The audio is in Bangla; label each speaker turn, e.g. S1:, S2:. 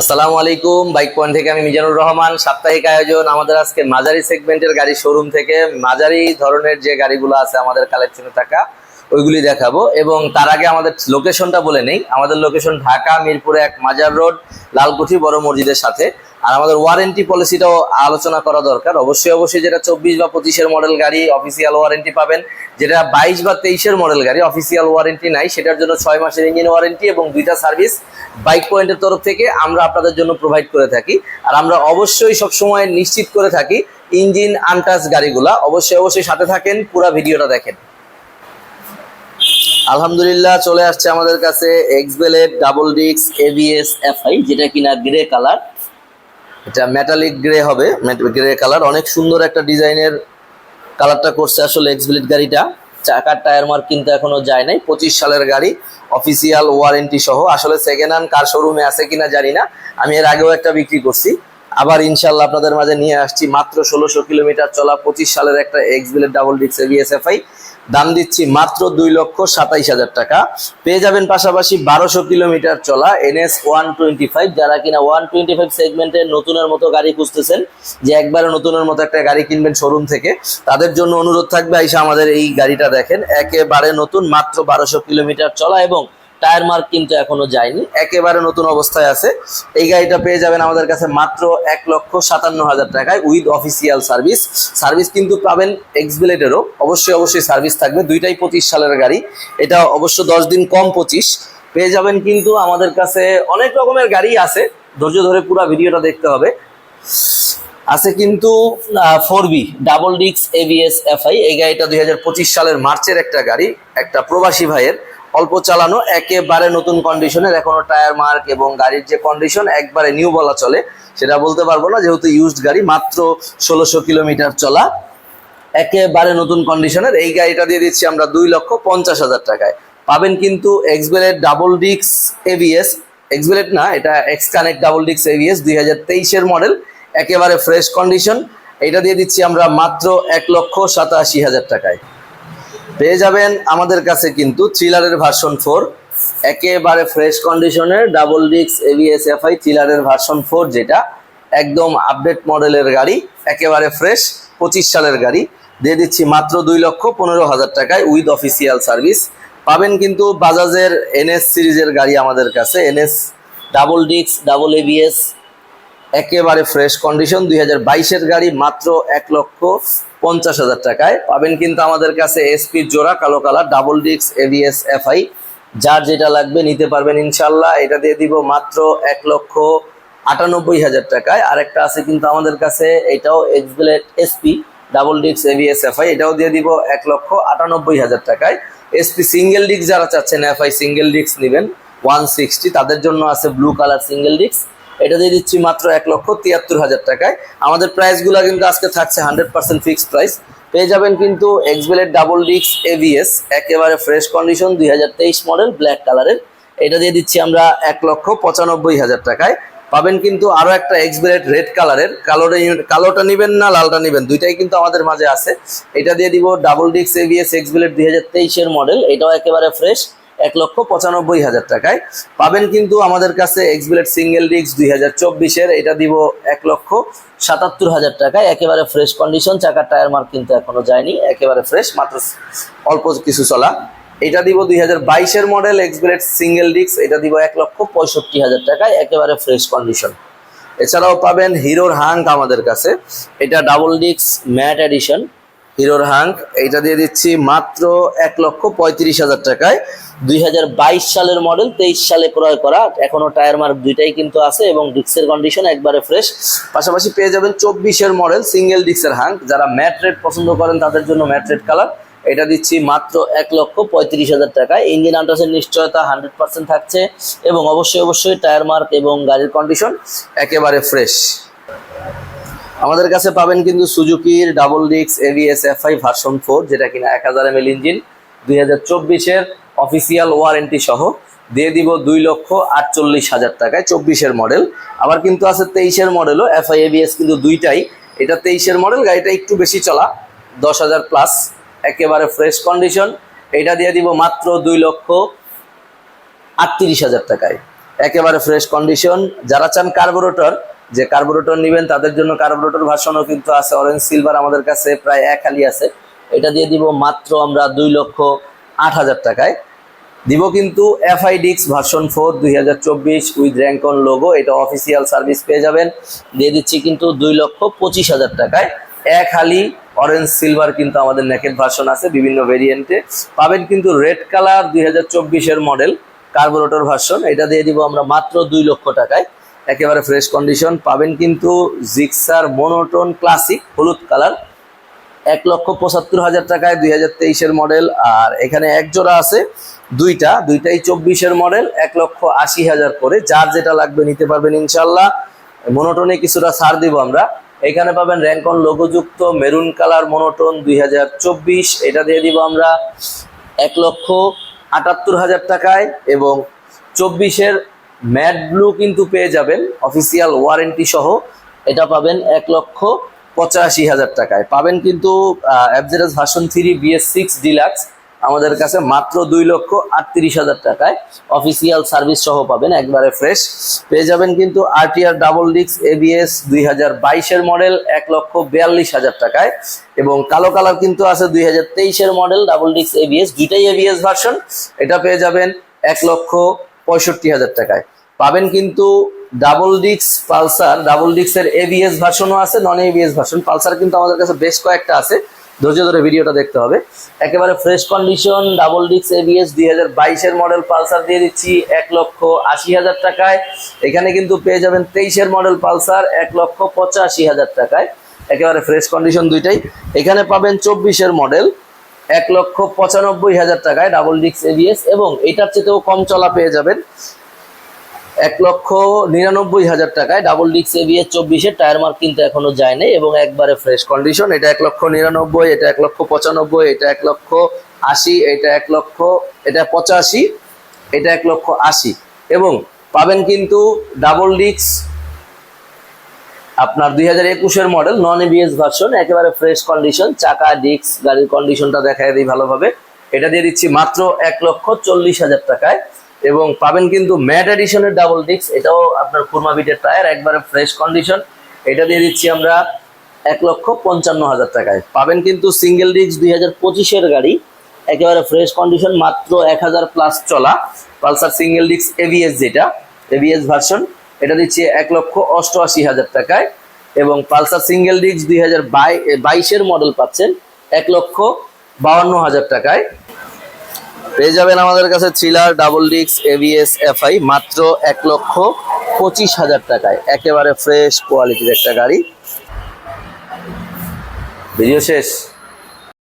S1: আসসালামু আলাইকুম। বাইক পয়েন্ট থেকে আমি মিজানুর রহমান। সাপ্তাহিক আয়োজন আমাদের আজকে মাঝারি সেগমেন্টের গাড়ি শোরুম থেকে। মাঝারি ধরনের যে গাড়িগুলো আছে আমাদের কালেকশনে থাকা ওইগুলি দেখাবো এবং তার আগে আমাদের লোকেশনটা বলে নেই। আমাদের লোকেশন ঢাকা, মিরপুরে এক মাজার রোড, লালকুঠি বড় মসজিদের সাথে। আর আমাদের ওয়ারেন্টি পলিসিটাও আলোচনা করা দরকার। অবশ্যই অবশ্যই যেটা চব্বিশ বা পঁচিশের মডেল গাড়ি অফিসিয়াল ওয়ারেন্টি পাবেন। যেটা বাইশ বা তেইশের মডেল গাড়ি অফিসিয়াল ওয়ারেন্টি নাই। সেটার জন্য ছয় মাসের ইঞ্জিন ওয়ারেন্টি এবং দুইটা সার্ভিস বাইক পয়েন্টের তরফ থেকে আমরা আপনাদের জন্য প্রোভাইড করে থাকি। আর আমরা অবশ্যই সবসময় নিশ্চিত করে থাকি ইঞ্জিন আনটাচ গাড়িগুলা। অবশ্যই অবশ্যই সাথে থাকেন, পুরো ভিডিওটা দেখেন। আলহামদুলিল্লাহ চলে আসছে আমাদের কাছে এক্সবেলের ডাবল ডিক্স এবিএস এফআই যেটা কিনা গ্রে কালার এটা মেটালিক গ্রে হবে গ্রে কালার অনেক সুন্দর একটা ডিজাইনের কালারটা করছে আসলে এক্সবিলিট গাড়িটা। চাকার টায়ার মার্ক কিন্তু এখনও যায় নাই। পঁচিশ সালের গাড়ি অফিসিয়াল ওয়ারেন্টি সহ। আসলে সেকেন্ড হ্যান্ড কার শোরুমে আছে কিনা জানি না। আমি এর আগেও একটা বিক্রি করছি। আবার ইনশাল্লাহ আপনাদের মাঝে নিয়ে আসছি মাত্র ষোলোশো কিলোমিটার চলা পঁচিশ সালের একটা এক্সবিলেট ডাবল ডিক্স এবিএসএফআই দাম দিচ্ছি মাত্র দুই লক্ষ সাতাইশ হাজার টাকা। পেয়ে যাবেন পাশাপাশি বারোশো কিলোমিটার চলা এনএস ওয়ান টোয়েন্টি ফাইভ যারা কিনা ওয়ান টোয়েন্টি ফাইভ সেগমেন্টের নতুনের মতো গাড়ি খুঁজতেছেন, যে একবারে নতুনের মতো একটা গাড়ি কিনবেন শোরুম থেকে, তাদের জন্য অনুরোধ থাকবে, আইসা আমাদের এই গাড়িটা দেখেন। একেবারে নতুন, মাত্র বারোশো কিলোমিটার চলা এবং টায়ার মার্ক কিন্তু এখনও যায়নি। একেবারে নতুন অবস্থায় আছে। এই গাড়িটা পেয়ে যাবেন আমাদের কাছে মাত্র এক লক্ষ সাতান্ন হাজার টাকায় উইথ অফিসিয়াল সার্ভিস সার্ভিস কিন্তু পাবেন এক্সবিলেটেরও অবশ্যই অবশ্যই সার্ভিস থাকবে। দুইটাই পঁচিশ সালের গাড়ি। এটা অবশ্য দশ দিন কম পঁচিশ। পেয়ে যাবেন কিন্তু আমাদের কাছে অনেক রকমের গাড়ি আছে। ধৈর্য ধরে পুরো ভিডিওটা দেখতে হবে। আছে কিন্তু ফোর বি ডাবল ডিক্স এবিএস এফআই এই গাড়িটা দুই হাজার পঁচিশ সালের মার্চের একটা গাড়ি, একটা প্রবাসী ভাইয়ের। অল্প চালানো, একেবারে নতুন কন্ডিশনের এখনও টায়ার মার্ক এবং গাড়ির যে কন্ডিশন একবারে নিউ বলা চলে, সেটা বলতে পারব না, যেহেতু ইউজড গাড়ি, মাত্র ষোলোশো কিলোমিটার চলা, একেবারে নতুন কন্ডিশনের এই গাড়িটা দিয়ে দিচ্ছি আমরা দুই লক্ষ পঞ্চাশ হাজার টাকায়। পাবেন কিন্তু এক্সবেলের ডাবল ডিক্স এভিএস এক্সবেলেট না, এটা এক্স কানেক্ট ডাবল ডিক্স এভিএস দুই হাজার তেইশের মডেল একেবারে ফ্রেশ কন্ডিশন এটা দিয়ে দিচ্ছি আমরা মাত্র এক লক্ষ সাতাশি হাজার টাকায়। পেয়ে যাবেন আমাদের কাছে কিন্তু থ্রিলারের ভার্সন ফোর। একেবারে ফ্রেশ কন্ডিশনের, ডাবল ডিক্স এভিএস এফআই থ্রিলারের ভার্সন ফোর, যেটা একদম আপডেট মডেলের গাড়ি, একেবারে ফ্রেশ পঁচিশ সালের গাড়ি। দিয়ে দিচ্ছি মাত্র দুই লক্ষ পনেরো হাজার টাকায় উইথ অফিসিয়াল সার্ভিস পাবেন কিন্তু বাজাজের এনএস সিরিজের গাড়ি আমাদের কাছে এনএস ডাবল ডিক্স ডাবল এবিএস একেবারে ফ্রেশ কন্ডিশন দুই হাজার গাড়ি মাত্র এক লক্ষ পঞ্চাশ হাজার টাকায়। পাবেন কিন্তু আমাদের কাছে এসপির জোড়া, কালো কালার ডাবল ডিক্স এভিএস এফআই যার যেটা লাগবে নিতে পারবেন ইনশাল্লাহ। এটা দিয়ে দিব মাত্র এক লক্ষ আটানব্বই হাজার টাকায়। আরেকটা আছে কিন্তু আমাদের কাছে, এটাও এক্সবিলেট এসপি ডাবল ডিক্স এভিএস এফআই এটাও দিয়ে দিব এক লক্ষ আটানব্বই হাজার টাকায়। এসপি সিঙ্গেল ডিক্স যারা চাচ্ছেন এফআই সিঙ্গেল ডিক্স নেবেন ওয়ান সিক্সটি তাদের জন্য আছে ব্লু কালার সিঙ্গেল ডিক্স এটা দিয়ে দিচ্ছি মাত্র এক লক্ষ তিয়াত্তর হাজার টাকায়। আমাদের প্রাইসগুলো কিন্তু আজকে থাকছে হান্ড্রেড পার্সেন্ট ফিক্সড প্রাইস পেয়ে যাবেন কিন্তু এক্সবেলের ডাবল ডিক্স এভিএস একেবারে ফ্রেশ কন্ডিশন দুই হাজার তেইশ মডেল ব্ল্যাক কালারের এটা দিয়ে দিচ্ছি আমরা এক লক্ষ পঁচানব্বই হাজার টাকায়। পাবেন কিন্তু আরও একটা এক্সবেলেট রেড কালারের কালোটা কালোটা নিবেন না, লালটা নিবেন। দুইটাই কিন্তু আমাদের মাঝে আছে। এটা দিয়ে দিব ডাবল ডিক্স এভিএস এক্সবেলেট দুই হাজার তেইশের মডেল এটাও একেবারে ফ্রেশ এক লক্ষ পঁচানব্বই হাজার টাকায়। পাবেন কিন্তু আমাদের কাছে এক্সবিলেট সিঙ্গেল ডিক্স দুই হাজার চব্বিশের। এটা দিব এক লক্ষ সাতাত্তর হাজার টাকায়। একেবারে ফ্রেশ কন্ডিশন চাকার টায়ার মার্ক কিন্তু এখনও যায়নি। একেবারে ফ্রেশ মাত্র অল্প কিছু চলা। এটা দিব দুই হাজার বাইশের মডেল এক্সবিলেট সিঙ্গেল ডিক্স এটা দিব এক লক্ষ পঁয়ষট্টি হাজার টাকায়। একেবারে ফ্রেশ কন্ডিশন এছাড়াও পাবেন হিরোর হাঙ্ক আমাদের কাছে। এটা ডাবল ডিক্স ম্যাট এডিশন হিরোর হাঙ্ক এইটা দিয়ে দিচ্ছি মাত্র এক লক্ষ পঁয়ত্রিশ হাজার টাকায়। দুই হাজার বাইশ সালের মডেল তেইশ সালে ক্রয় করা। এখনও টায়ার মার্ক দুইটাই কিন্তু আছে এবং ডিক্সের কন্ডিশন একবারে ফ্রেশ পাশাপাশি পেয়ে যাবেন চব্বিশের মডেল সিঙ্গেল ডিক্সের হাঙ্ক যারা ম্যাট পছন্দ করেন, তাদের জন্য ম্যাট রেড কালার এটা দিচ্ছি মাত্র এক লক্ষ পঁয়ত্রিশ হাজার টাকায় ইঞ্জিন আন্টাসের নিশ্চয়তা হান্ড্রেড পার্সেন্ট থাকছে এবং অবশ্যই অবশ্যই টায়ার মার্ক এবং গাড়ির কন্ডিশন একেবারে ফ্রেশ আমাদের কাছে পাবেন কিন্তু সুজুকির ডাবল ডিক্স এভিএস এফআই ভার্সন ফোর যেটা কিনা এক হাজার এম ইঞ্জিন। দুই হাজার চব্বিশের অফিসিয়াল ওয়ারেন্টি সহ দিয়ে দিব দুই লক্ষ আটচল্লিশ হাজার টাকায় চব্বিশের মডেল আবার কিন্তু আছে তেইশের মডেলও এফআই এভিএস কিন্তু দুইটাই। এটা তেইশের মডেল গাড়িটা একটু বেশি চলা, দশ হাজার প্লাস একেবারে ফ্রেশ কন্ডিশন এটা দিয়ে দিব মাত্র দুই লক্ষ আটত্রিশ হাজার টাকায়। একেবারে ফ্রেশ কন্ডিশন যারা চান কার্বোরেটর যে কার্বোরেটর নেবেন, তাদের জন্য কার্বোরেটর ভার্সনও কিন্তু আছে অরেঞ্জ সিলভার আমাদের কাছে প্রায় এক হালি আছে। এটা দিয়ে দিব মাত্র আমরা দুই লক্ষ আট হাজার টাকায়। দিব কিন্তু এফআই ডিক্স ভার্সন ফোর দুই হাজার চব্বিশ উইথ র্যাঙ্কন লোগো এটা অফিসিয়াল সার্ভিস পেয়ে যাবেন। দিয়ে দিচ্ছি কিন্তু দুই লক্ষ পঁচিশ হাজার টাকায়। এক হালি অরেঞ্জ সিলভার কিন্তু আমাদের নেকেট ভার্সন আছে, বিভিন্ন ভেরিয়েন্টে পাবেন কিন্তু রেড কালার দুই হাজার চব্বিশের মডেল কার্বোরেটর ভার্সন এটা দিয়ে দিব আমরা মাত্র দুই লক্ষ টাকায়। একেবারে ফ্রেশ কন্ডিশন পাবেন কিন্তু জিক্সার মোনোটোন ক্লাসিক হলুদ কালার এক লক্ষ পঁচাত্তর হাজার টাকায় দুই হাজার তেইশের মডেল, আর এখানে এক জোড়া আছে, দুইটা, দুইটাই চব্বিশের মডেল, এক লক্ষ আশি হাজার করে, যার যেটা লাগবে নিতে পারবেন ইনশাল্লাহ মনোটনে কিছুটা ছাড় দিব আমরা। এখানে পাবেন র্যাঙ্কন লোগোযুক্ত মেরুন কালার মনোটোন দুই এটা দিয়ে দিব আমরা এক লক্ষ আটাত্তর হাজার টাকায়, এবং চব্বিশের ম্যাট ব্লু কিন্তু পেয়ে যাবেন অফিসিয়াল ওয়ারেন্টি সহ, এটা পাবেন এক লক্ষ পঁচাশি হাজার টাকায়। পাবেন কিন্তু অ্যাবজেরাস version three BS six deluxe আমাদের কাছে মাত্র দুই লক্ষ আটত্রিশ হাজার টাকায় অফিসিয়াল সার্ভিস সহ পাবেন, একবারে ফ্রেশ পেয়ে যাবেন কিন্তু আরটিআর ডাবল ডিক্স এবিএস দুই হাজার বাইশের মডেল এক লক্ষ বিয়াল্লিশ হাজার টাকায়। এবং কালো কালার কিন্তু আছে দুই হাজার তেইশের মডেল ডাবল ডিক্স এবিএস দুইটাই এবিএস ভার্সন এটা পেয়ে যাবেন এক লক্ষ পঁয়ষট্টি হাজার টাকায়। পাবেন কিন্তু ডাবল ডিক্স পালসার, ডাবল ডিক্সের এবিএস ভার্সনও আছে নন এবিএস ভার্সন। পালসার কিন্তু আমাদের কাছে বেশ কয়েকটা আছে। ধৈর্য ধরে ভিডিওটা দেখতে হবে। একেবারে ফ্রেশ কন্ডিশন ডাবল ডিক্স এবিএস দুই হাজার বাইশের মডেল পালসার দিয়ে দিচ্ছি এক লক্ষ আশি হাজার টাকায়। এখানে কিন্তু পেয়ে যাবেন তেইশের মডেল পালসার এক লক্ষ পঁচাশি হাজার টাকায়। একেবারে ফ্রেশ কন্ডিশন দুইটাই। এখানে পাবেন চব্বিশের মডেল এক লক্ষ পঁচানব্বই হাজার টাকায় ডাবল ডিক্স এবিএস এবং এটার চেয়েতেও কম চলা পেয়ে যাবেন। এক লক্ষ নিরানব্বই হাজার টাকায় ডাবল ডিক্স এবিএস চব্বিশের টায়ার মার্ক কিন্তু এখনও যায়নি এবং একবারে ফ্রেশ কন্ডিশন এটা এক লক্ষ নিরানব্বই, এটা এক লক্ষ পঁচানব্বই, এটা এক লক্ষ আশি, এটা এক লক্ষ, এটা পঁচাশি, এটা এক লক্ষ আশি। এবং পাবেন কিন্তু ডাবল ডিক্স আপনার দুই হাজার একুশের মডেল নন এবিএস ভার্সন একেবারে ফ্রেশ কন্ডিশন চাকা ডিক্স গাড়ির কন্ডিশনটা দেখায় দিই ভালোভাবে। এটা দিয়ে দিচ্ছি মাত্র এক লক্ষ চল্লিশ হাজার টাকায়। এবং পাবেন কিন্তু ম্যাট এডিশনের ডাবল ডিক্স এটাও আপনার খুরমা বিটের টায়ার, একবারে ফ্রেশ কন্ডিশন এটা দিয়ে দিচ্ছি আমরা এক লক্ষ পঞ্চান্ন হাজার টাকায়। পাবেন কিন্তু সিঙ্গেল ডিক্স দুই হাজার পঁচিশের গাড়ি, একেবারে ফ্রেশ কন্ডিশন মাত্র এক হাজার প্লাস চলা। পালসার সিঙ্গেল ডিক্স এভিএস যেটা এভিএস ভার্সন এটা দিচ্ছি এক লক্ষ অষ্টআশি হাজার টাকায়। এবং পালসার সিঙ্গেল ডিক্স দুই হাজার বাইশের মডেল পাচ্ছেন এক লক্ষ বাউান্ন হাজার টাকায়। পেয়ে যাবেন আমাদের কাছে থ্রিলার, ডাবল ডিক্স এভিএস এফআই মাত্র এক লক্ষ পঁচিশ হাজার টাকায়। একেবারে ফ্রেশ কোয়ালিটির একটা গাড়ি। ভিডিও শেষ।